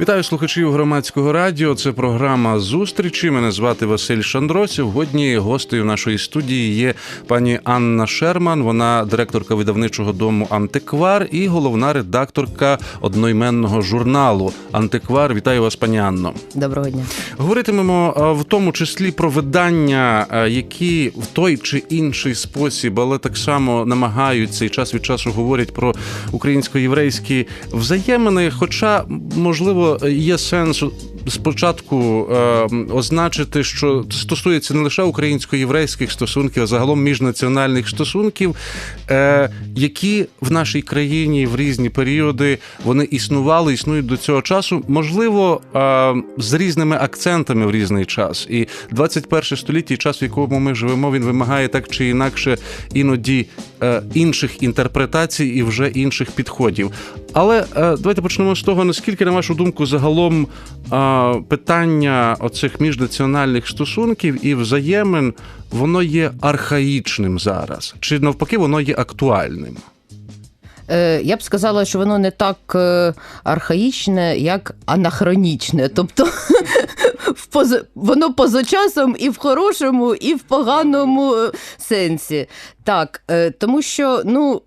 Вітаю слухачів громадського радіо. Це програма зустрічі. Мене звати Василь Шандро. Сьогодні гостею нашої студії є пані Анна Шерман. Вона директорка видавничого дому Антиквар і головна редакторка одноіменного журналу Антиквар. Вітаю вас, пані Анно. Доброго дня. Говоритимемо в тому числі про видання, які в той чи інший спосіб, але так само намагаються і час від часу говорять про українсько-єврейські взаємини. Хоча, можливо, є сенс спочатку е, означити, що стосується не лише українсько-єврейських стосунків, а загалом міжнаціональних стосунків, е, які в нашій країні в різні періоди вони існували, існують до цього часу, можливо, е, з різними акцентами в різний час. І 21 століття, і час, в якому ми живемо, він вимагає так чи інакше іноді е, інших інтерпретацій і вже інших підходів. Але е, давайте почнемо з того, наскільки, на вашу думку, загалом е, питання оцих міжнаціональних стосунків і взаємин воно є архаїчним зараз, чи навпаки, воно є актуальним? Е, Я б сказала, що воно не так архаїчне, як анахронічне. Тобто в поза... воно поза часом і в хорошому, і в поганому сенсі. Так, тому що ну.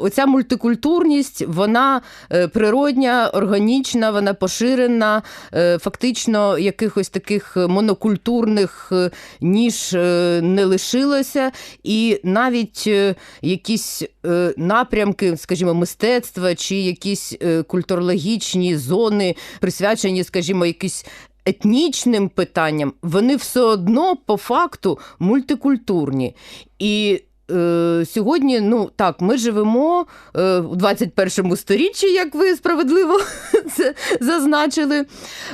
Оця мультикультурність, вона е, природня, органічна, вона поширена. Е, Фактично, якихось таких монокультурних е, ніж не лишилося, і навіть якісь напрямки, скажімо, мистецтва чи якісь культурологічні зони, присвячені, скажімо, якісь. Етнічним питанням вони все одно по факту мультикультурні. І е, сьогодні, ну так, ми живемо е, у 21 сторіччі, як ви справедливо це зазначили.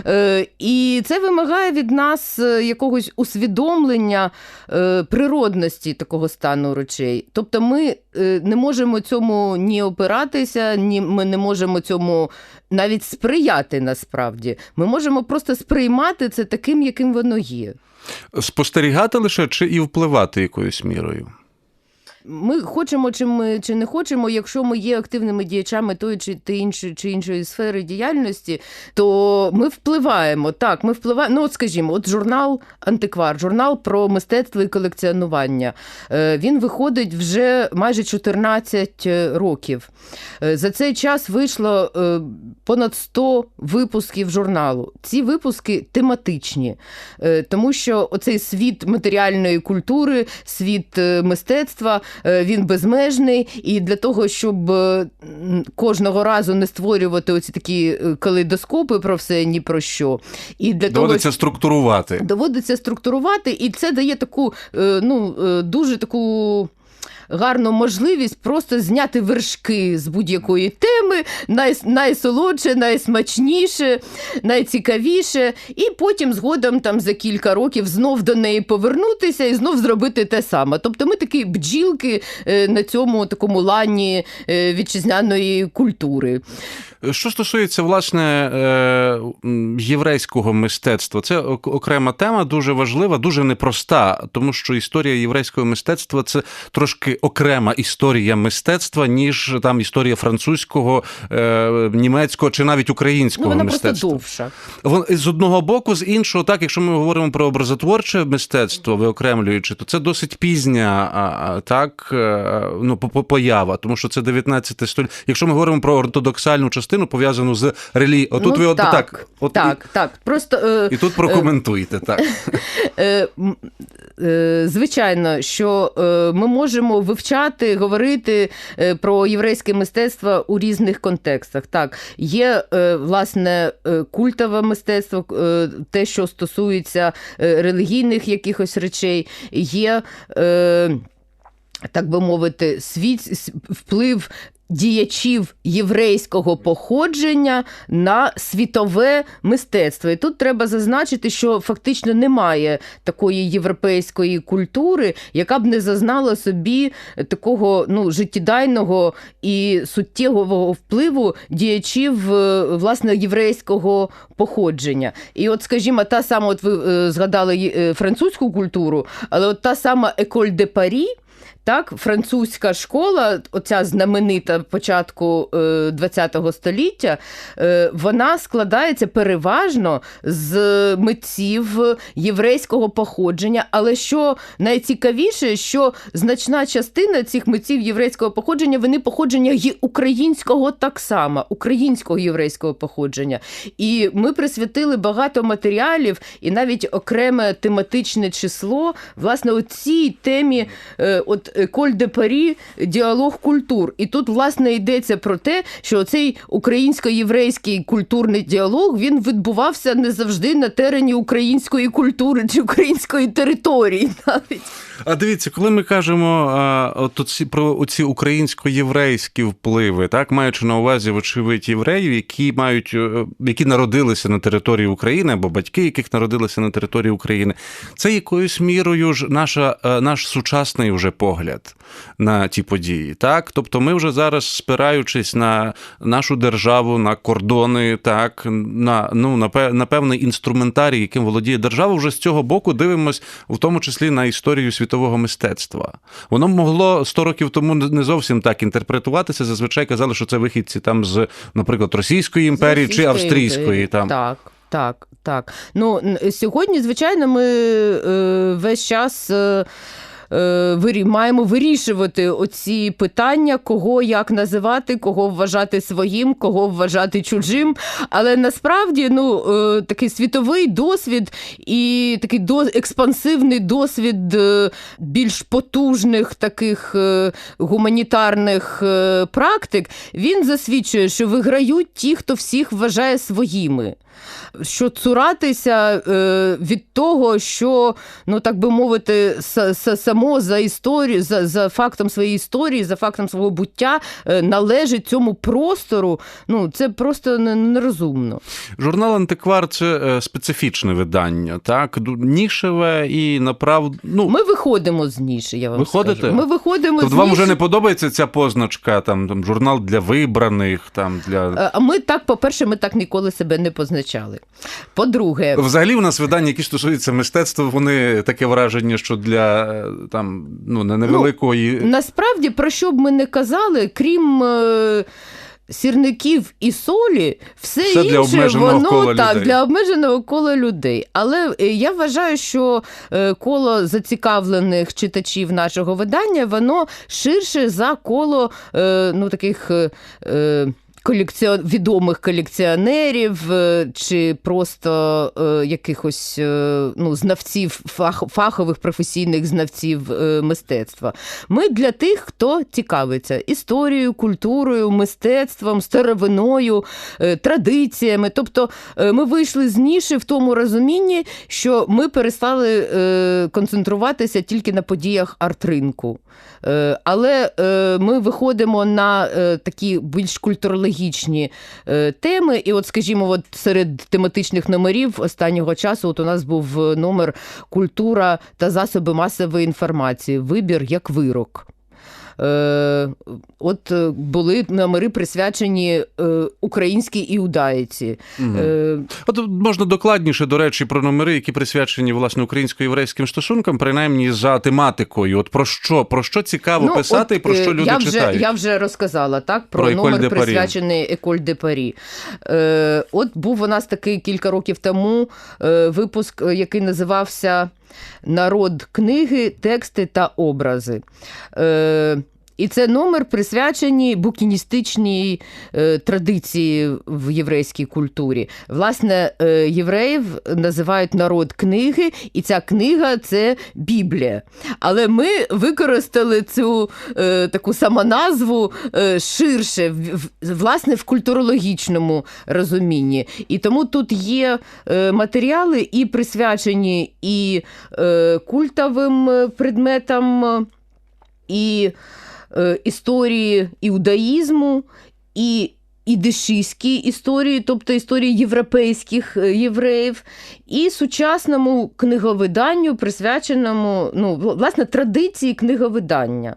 Е, і це вимагає від нас е, якогось усвідомлення е, природності такого стану речей. Тобто ми е, не можемо цьому ні опиратися, ні ми не можемо цьому навіть сприяти насправді. Ми можемо просто сприймати це таким, яким воно є. Спостерігати лише чи і впливати якоюсь мірою? Ми хочемо чи ми чи не хочемо, якщо ми є активними діячами тої чи ти іншої чи іншої сфери діяльності, то ми впливаємо. Так, ми впливаємо. Ну, от скажімо, от журнал Антиквар, журнал про мистецтво і колекціонування. Е, Він виходить вже майже 14 років. Е, За цей час вийшло е, понад 100 випусків журналу. Ці випуски тематичні, е, тому що оцей світ матеріальної культури, світ е, мистецтва. Е, він безмежний, і для того, щоб е, кожного разу не створювати оці такі е, калейдоскопи про все ні про що. І для Доводиться того, структурувати. доводиться структурувати, і це дає таку ну, дуже таку. Гарну можливість просто зняти вершки з будь-якої теми, най, найсолодше, найсмачніше, найцікавіше, і потім згодом там за кілька років знов до неї повернутися і знов зробити те саме. Тобто ми такі бджілки е, на цьому такому лані е, вітчизняної культури. Що стосується власне е, єврейського мистецтва, це окрема тема, дуже важлива, дуже непроста, тому що історія єврейського мистецтва це трошки окрема історія мистецтва, ніж там історія французького, е, німецького чи навіть Ну, українського вона просто мистецтва. довша. З одного боку, з іншого, так, якщо ми говоримо про образотворче мистецтво, виокремлюючи, то це досить пізня так, е, ну, по- по- поява, тому що це 19 століття. Якщо ми говоримо про ортодоксальну частину, пов'язану з релігією, отут ну, ви от так, так, от так, так. Просто е, І, тут прокоментуйте, так. Е, е, Звичайно, що е, ми можемо вивчати, говорити е, про єврейське мистецтво у різних контекстах. Так, є е, власне е, культове мистецтво, е, те, що стосується е, релігійних якихось речей, є. е, Так би мовити, світ вплив діячів єврейського походження на світове мистецтво. І тут треба зазначити, що фактично немає такої європейської культури, яка б не зазнала собі такого ну, життєдайного і суттєвого впливу діячів е, власне єврейського походження. І от, скажімо, та сама, от ви е, згадали е, французьку культуру, але от та сама Еколь де Парі. Так, французька школа, оця знаменита початку ХХ століття, е, вона складається переважно з митців єврейського походження. Але що найцікавіше, що значна частина цих митців єврейського походження, вони походження українського так само, українського єврейського походження. І ми присвятили багато матеріалів і навіть окреме тематичне число власне у цій темі, е, от Коль де Парі, діалог культур. І тут, власне, йдеться про те, що цей українсько-єврейський культурний діалог він відбувався не завжди на терені української культури чи української території. Навіть А дивіться, коли ми кажемо а, от оці, про ці українсько-єврейські впливи, так маючи на увазі, вочевидь, євреїв, які мають е, які народилися на території України, або батьки, яких народилися на території України, це якоюсь мірою ж наша е, наш сучасний вже погляд на ті події. Так, тобто, ми вже зараз, спираючись на нашу державу, на кордони, так на ну на на певний інструментарій, яким володіє держава, вже з цього боку дивимось, в тому числі на історію світового мистецтва. Воно могло 100 років тому не зовсім так інтерпретуватися. Зазвичай казали, що це вихідці там з, наприклад, Російської імперії чи Австрійської. імперії. Там Так, так, так. Ну, сьогодні, звичайно, ми е, весь час. Е, вирі- Маємо вирішувати оці питання, кого як називати, кого вважати своїм, кого вважати чужим. Але насправді ну, е, такий світовий досвід і такий до, експансивний досвід е, більш потужних таких е, гуманітарних е, практик, він засвідчує, що виграють ті, хто всіх вважає своїми. Що цуратися е, від того, що, ну так би мовити, само за історію, за, за фактом своєї історії, за фактом свого буття е, належить цьому простору, ну це просто нерозумно. журнал Антиквар це е, специфічне видання, так нішеве і направ... ну, Ми виходимо з ніші, я вам Виходите? скажу. Ми виходимо Тобто з вам ніші. вже не подобається ця позначка, там, там журнал для вибраних, там для. А ми так, по-перше, ми так ніколи себе не позначали. По-друге, Взагалі, у нас видання, які стосуються мистецтва, вони таке враження, що для е, там ну не невеликої. Насправді, про що б ми не казали, крім. е, Сірників і солі, все, Все інше обмеженого воно кола так людей. для обмеженого кола людей. Але е, я вважаю, що коло зацікавлених читачів нашого видання воно ширше за коло ну таких. Колекціон... відомих колекціонерів е, чи просто е, якихось е, ну, знавців, фах... фахових професійних знавців е, мистецтва. Ми для тих, хто цікавиться історією, культурою, мистецтвом, старовиною, е, традиціями. Тобто е, ми вийшли з ніші в тому розумінні, що ми перестали концентруватися тільки на подіях арт-ринку. Е, Але е, ми виходимо на е, такі більш культурологічні теми. І, от, скажімо, от серед тематичних номерів останнього часу от у нас був номер Культура та засоби масової інформації. Вибір як вирок. Е, От е, були номери присвячені е, українській іудаїці. Е, От можна докладніше, до речі, про номери, які присвячені власне українсько-єврейським стосункам, принаймні за тематикою. От про що про що цікаво писати, і про що люди я вже, читають. Я вже розказала так про, Про номер де присвячений Еколь де Парі. Е, от був у нас такий кілька років тому е, випуск, який називався Народ книги, тексти та образи. Е, і це номер присвячений букіністичній е, традиції в єврейській культурі. Власне, е, євреїв називають народ книги, і ця книга це Біблія. Але ми використали цю е, таку самоназву е, ширше, в, власне, в культурологічному розумінні. І тому тут є е, матеріали і присвячені і е, культовим предметам, і історії іудаїзму, і ідишистській історії, тобто історії європейських е, євреїв, і сучасному книговиданню, присвяченому ну, власне традиції книговидання.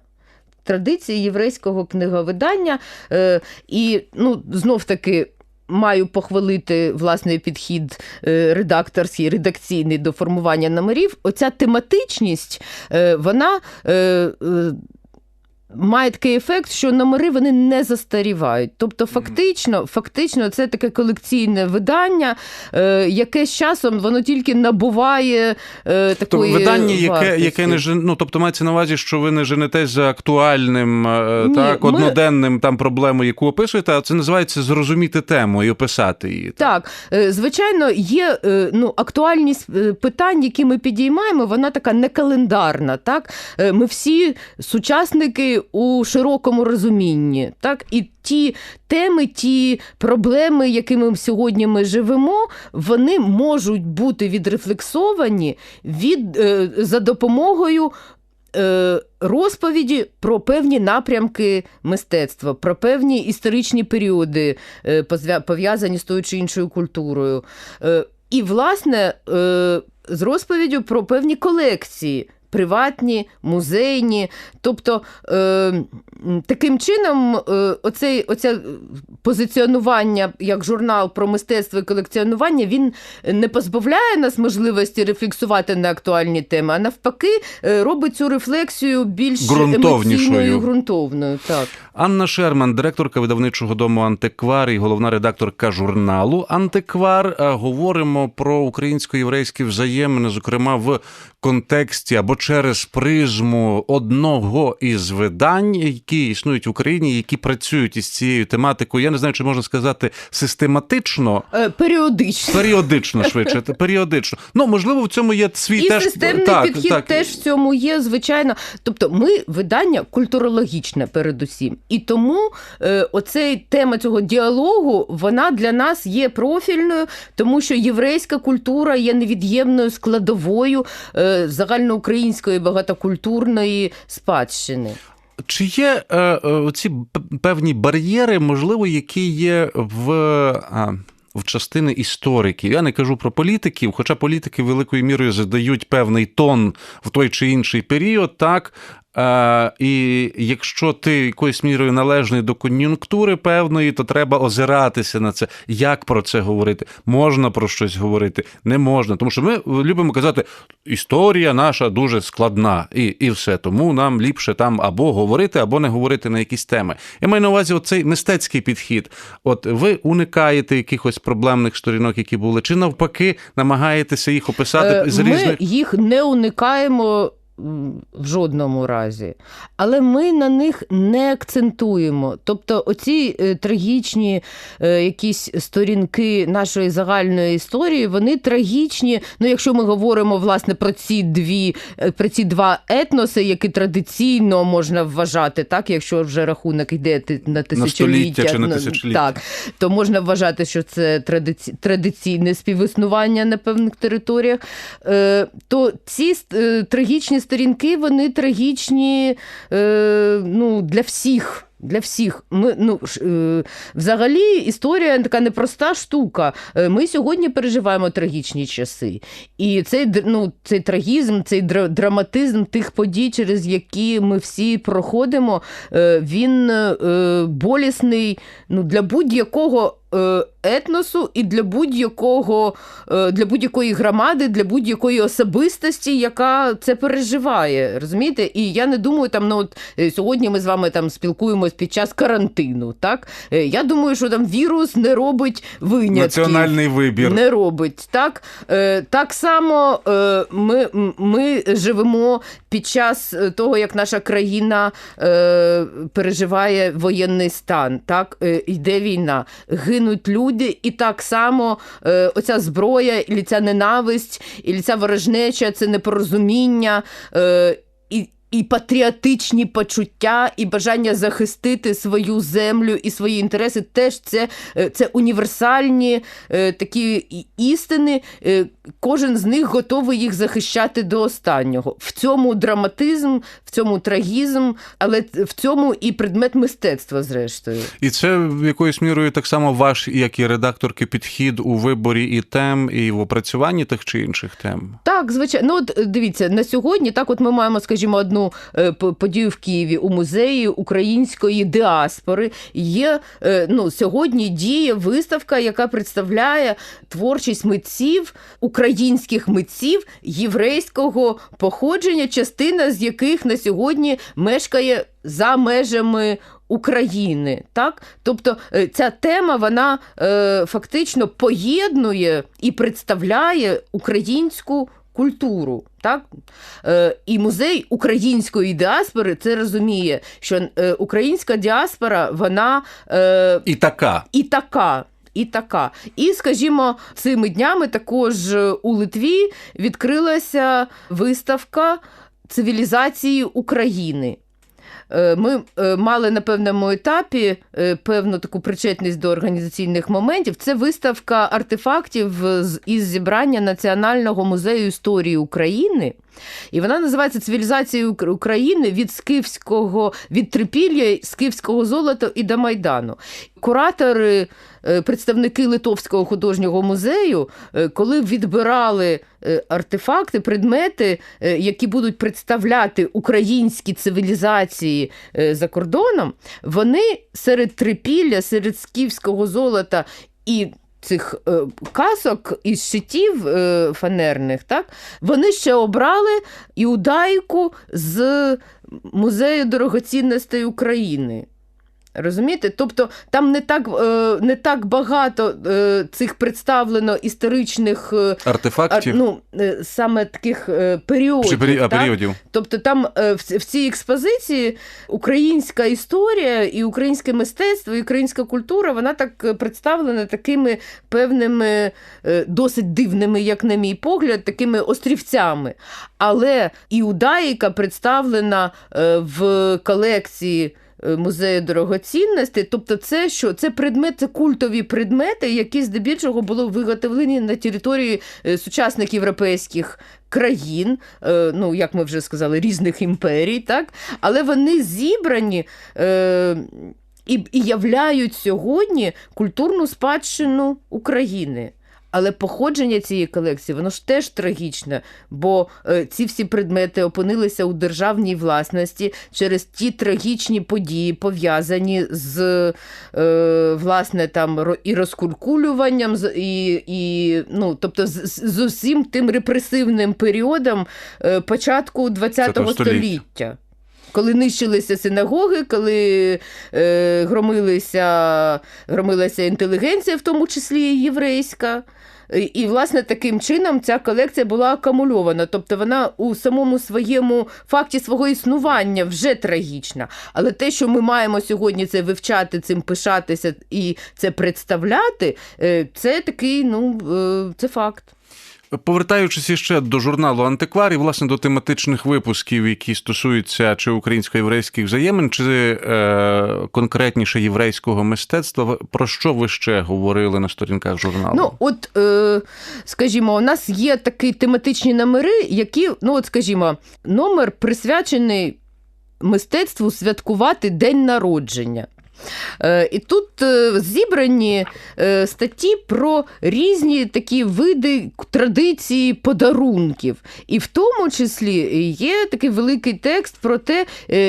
Традиції єврейського книговидання. Е, і ну, знов таки маю похвалити власний підхід е, редакторський, редакційний до формування номерів. Оця тематичність, е, вона. Має такий ефект, що номери вони не застарівають. Тобто, фактично, фактично, це таке колекційне видання, е, яке з часом воно тільки набуває е, Тобто видання, яке, яке не ну, тобто мається на увазі, що ви не женетесь за актуальним, е, Ні, так, ми- одноденним там проблемою, яку описуєте, а це називається зрозуміти тему і описати її. Так, е, звичайно, є е, ну, актуальність питань, які ми підіймаємо, вона така не календарна. Так? Е, Ми всі сучасники у широкому розумінні. Так? І ті теми, ті проблеми, якими сьогодні ми живемо, вони можуть бути відрефлексовані від, е, за допомогою. е, Розповіді про певні напрямки мистецтва, про певні історичні періоди, е, пов'язані з тою чи іншою культурою. І, власне, з розповіддю про певні колекції. Приватні, музейні. Тобто е, таким чином, е, оцей, оце позиціонування як журнал про мистецтво і колекціонування він не позбавляє нас можливості рефлексувати на актуальні теми, а навпаки, е, робить цю рефлексію більш емоційною і ґрунтовною. Так. Анна Шерман, директорка видавничого дому Антиквар і головна редакторка журналу Антиквар. Е, Говоримо про українсько-єврейські взаємини, зокрема в контексті або через призму одного із видань, які існують в Україні, які працюють із цією тематикою. Я не знаю, чи можна сказати систематично. Е, Періодично. Періодично швидше, періодично. Ну можливо, в цьому є свій І теж системний так, підхід так. теж в цьому є, звичайно. Тобто, ми видання культурологічне передусім. І тому е, оцей тема цього діалогу вона для нас є профільною, тому що єврейська культура є невід'ємною складовою е, загальноукраїнської багатокультурної спадщини. Чи є е, е, ці певні бар'єри, можливо, які є в. А... В частини істориків. Я не кажу про політиків, хоча політики великою мірою задають певний тон в той чи інший період, так. Е, і якщо ти якоюсь мірою належний до кон'юнктури певної, то треба озиратися на це. Як про це говорити? Можна про щось говорити, не можна. Тому що ми любимо казати, історія наша дуже складна, і, і все. Тому нам ліпше там або говорити, або не говорити на якісь теми. Я маю на увазі оцей мистецький підхід. От ви уникаєте якихось проблемних сторінок, які були, чи навпаки намагаєтеся їх описати Е, з Ми різних. їх не уникаємо в жодному разі, але ми на них не акцентуємо. Тобто, оці е, трагічні е, якісь сторінки нашої загальної історії, вони трагічні. Ну, якщо ми говоримо власне про ці дві, е, про ці два етноси, які традиційно можна вважати, так, якщо вже рахунок йде на тисячоліття, століття чи на ну, тисячоліття. Так, то можна вважати, що це традиці... традиційне співіснування на певних територіях. То ці трагічні сторінки, вони трагічні е, ну, для всіх. Для всіх. Ми, ну, е, взагалі історія така непроста штука. Е, Ми сьогодні переживаємо трагічні часи. І цей, ну, цей трагізм, цей дра- драматизм тих подій, через які ми всі проходимо, е, він болісний ну, для будь-якого етносу і для будь-якого е, для будь-якої громади, для будь-якої особистості, яка це переживає. Розумієте? І я не думаю, там ну от е, сьогодні ми з вами там спілкуємось під час карантину. Так Е, я думаю, що там вірус не робить винятків. Національний вибір. Не робить. Так, е, так само е, ми, ми живемо під час е, того, як наша країна е, переживає воєнний стан. Так, е, йде війна, гинуть люди, і так само е, оця зброя, і ця ненависть, і ця ворожнеча, це непорозуміння. Е, і, і патріотичні почуття, і бажання захистити свою землю і свої інтереси теж це, е, це універсальні е, такі істини. Е, кожен з них готовий їх захищати до останнього. В цьому драматизм, в цьому трагізм, але в цьому і предмет мистецтва, зрештою. І це якоюсь мірою так само ваш, як і редакторки, підхід у виборі і тем, і в опрацюванні тих чи інших тем. Так, звичайно. Ну, от дивіться, на сьогодні так, от ми маємо, скажімо, одну одну е, подію в Києві у музеї української діаспори. Є е, ну, сьогодні діє виставка, яка представляє творчість митців, українських митців єврейського походження, частина з яких на сьогодні мешкає за межами. України, так тобто е, ця тема вона е, фактично поєднує і представляє українську культуру. Так? Е, і музей української діаспори це розуміє, що е, українська діаспора вона е, І така. і така. І така. І, скажімо, цими днями також е, у Литві відкрилася виставка цивілізації України. Е, Ми е, мали на певному етапі е, певну таку причетність до організаційних моментів. Це виставка артефактів із зібрання Національного музею історії України. І вона називається Цивілізація України від скифського від трипілля, скифського золота і до Майдану. Куратори, е, представники Литовського художнього музею, е, коли відбирали е, артефакти, предмети, які будуть представляти українські цивілізації за кордоном, вони серед трипілля, серед скіфського золота і цих е, касок із щитів е, фанерних, так, вони ще обрали іудайку з музею дорогоцінностей України. Розумієте? Тобто там не так, е, не так багато е, цих представлено історичних е, Артефактів. ну, саме таких періодів. Пері- так? періодів. Тобто там в, цій експозиції українська історія і українське мистецтво, і українська культура, вона так представлена такими певними, досить дивними, як на мій погляд, такими острівцями. Але іудаїка представлена в колекції. Е, Музею дорогоцінностей, тобто це що це предмет, це культові предмети, які здебільшого були виготовлені на території е, сучасних європейських країн, е, ну як ми вже сказали, різних імперій, так але вони зібрані. Е, і, і являють сьогодні культурну спадщину України. Але походження цієї колекції, воно ж теж трагічне, бо е, ці всі предмети опинилися у державній власності через ті трагічні події, пов'язані з е, власне там і розкуркулюванням, з- і, і ну, тобто з, з з усім тим репресивним періодом е, початку ХХ століття. Коли нищилися синагоги, коли е, громилися, громилася інтелігенція, в тому числі і єврейська. І, і, власне, таким чином ця колекція була акумульована. Тобто вона у самому своєму факті свого існування вже трагічна. Але те, що ми маємо сьогодні це вивчати, цим пишатися і це представляти, е, це такий, ну, е, це факт. Повертаючись іще до журналу Антиквар і власне до тематичних випусків, які стосуються чи українсько-єврейських взаємин, чи е, конкретніше єврейського мистецтва, про що ви ще говорили на сторінках журналу? Ну, от, е, скажімо, у нас є такі тематичні номери, які, ну, от, скажімо, номер присвячений мистецтву святкувати день народження. Е, І тут е, зібрані е, статті про різні такі види традиції подарунків. І в тому числі є такий великий текст про те,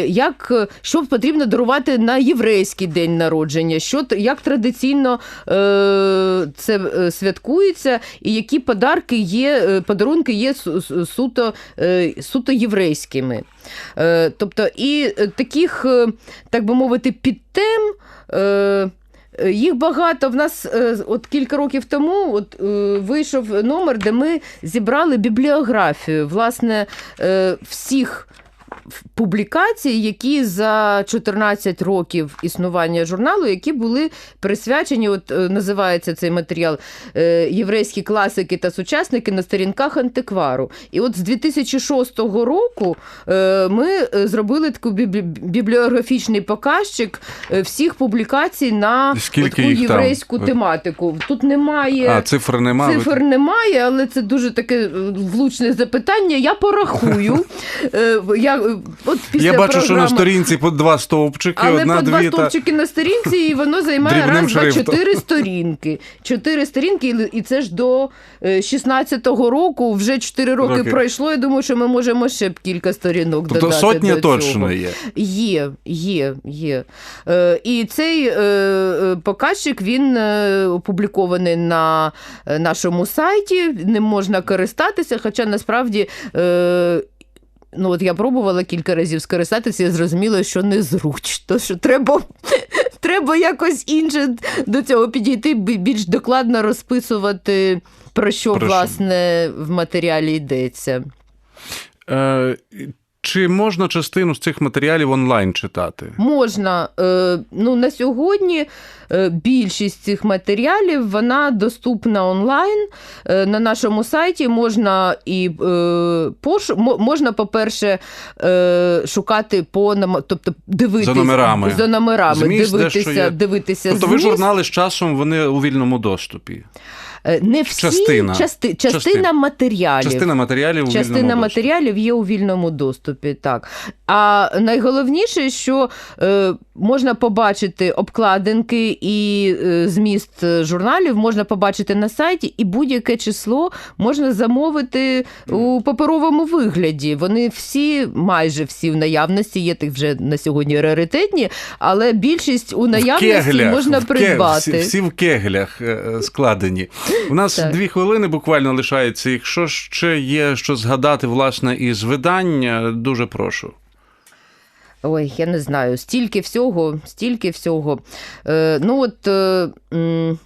як, що потрібно дарувати на єврейський день народження, що, як традиційно це святкується, і які подарки є, подарунки є су- су- суто, суто єврейськими. Е, Тобто, і е, таких, е, так би мовити, підтем. Їх багато. В нас от кілька років тому от, вийшов номер, де ми зібрали бібліографію власне всіх публікацій, які за 14 років існування журналу, які були присвячені, от е, називається цей матеріал е, Єврейські класики та сучасники на сторінках антиквару. І от з 2006 року е, ми зробили бібі- бібліографічний показчик всіх публікацій на таку їх там? єврейську тематику. Тут немає. а цифр немає. Цифр немає, але це дуже таке влучне запитання. Я порахую. Я от після Я бачу, що на сторінці по два стовпчики, але одна по два дві та стовпчики на сторінці, і воно займає раз, два, чотири сторінки. Чотири сторінки, і це ж до е, 16-го року, вже 4 роки, Роки. пройшло. Я думаю, що ми можемо ще б кілька сторінок тобто додати. сотня до точно цього. є. Є, є, є. Е, і цей е, е, показчик він е, опублікований на е, нашому сайті. Ним можна користатися, хоча насправді. Ну, от я пробувала кілька разів скористатися і зрозуміла, що незручно, що треба, треба якось інше до цього підійти, більш докладно розписувати, про що, Про що? власне, в матеріалі йдеться. Е, чи можна частину з цих матеріалів онлайн читати? Можна. Е, ну, на сьогодні е, більшість цих матеріалів вона доступна онлайн. Е, на нашому сайті можна і пош... можна, по-перше, шукати по тобто дивитися За номерами. за номерами Зміст, дивитися, є. дивитися Тобто ви журнали з часом вони у вільному доступі. Е, Не всі Частина. части... частина, Частина. матеріалів. Частина матеріалів у Частина вільному матеріалів є у вільному доступі, так. А найголовніше, що е, можна побачити обкладинки і е, зміст е, журналів, можна побачити на сайті, і будь-яке число можна замовити у паперовому вигляді. Вони всі, майже всі в наявності, є тих вже на сьогодні раритетні, але більшість у наявності можна в ке- придбати. Всі, всі в кеглях е, складені. У нас Так. дві хвилини буквально лишається. Якщо ще є що згадати, власне, із видання, дуже прошу. Ой, я не знаю, стільки всього, стільки всього. Е, ну от. Е, ну,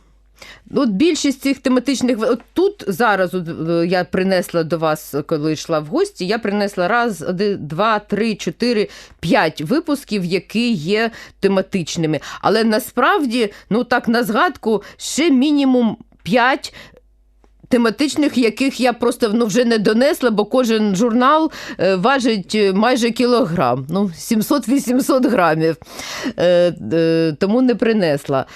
От більшість цих тематичних от тут зараз от, е, я принесла до вас, коли йшла в гості. Я принесла раз, один, два, три, чотири, п'ять випусків, які є тематичними. Але насправді, ну так на згадку, ще мінімум п'ять. Тематичних, яких я просто ну, вже не донесла, бо кожен журнал е, важить е, майже кілограм, ну 700-800 грамів, е, тому не принесла.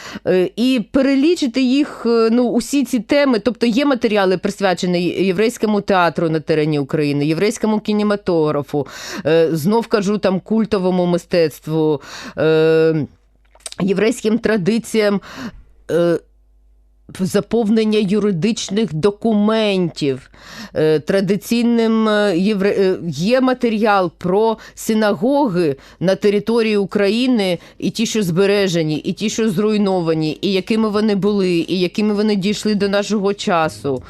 І перелічити їх, ну, усі ці теми, тобто є матеріали, присвячені єврейському театру на терені України, єврейському кінематографу, знов кажу там культовому мистецтву, єврейським традиціям. Заповнення юридичних документів. Е, Традиційним е, євре... е, є матеріал про синагоги на території України, і ті, що збережені, і ті, що зруйновані, і якими вони були, і якими вони дійшли до нашого часу.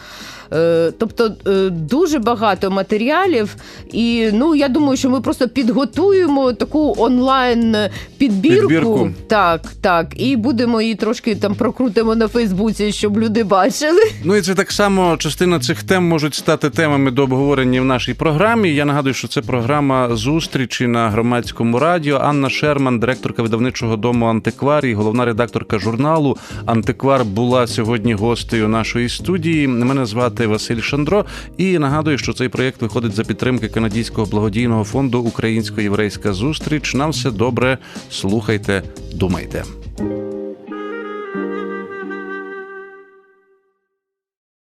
Е, Тобто е, дуже багато матеріалів, і ну я думаю, що ми просто підготуємо таку онлайн підбірку. Підбірку. Так, так, і будемо її трошки там прокрутимо на Фейсбуці, щоб люди бачили. Ну і це так само частина цих тем можуть стати темами до обговорення в нашій програмі. Я нагадую, що це програма зустрічі на громадському радіо. Анна Шерман, директорка видавничого дому Антиквар і головна редакторка журналу Антиквар була сьогодні гостею нашої студії. Мене звати Василь Шандро. І нагадую, що цей проєкт виходить за підтримки канадійського благодійного фонду Українсько-єврейська зустріч. Нам все добре. Слухайте, думайте.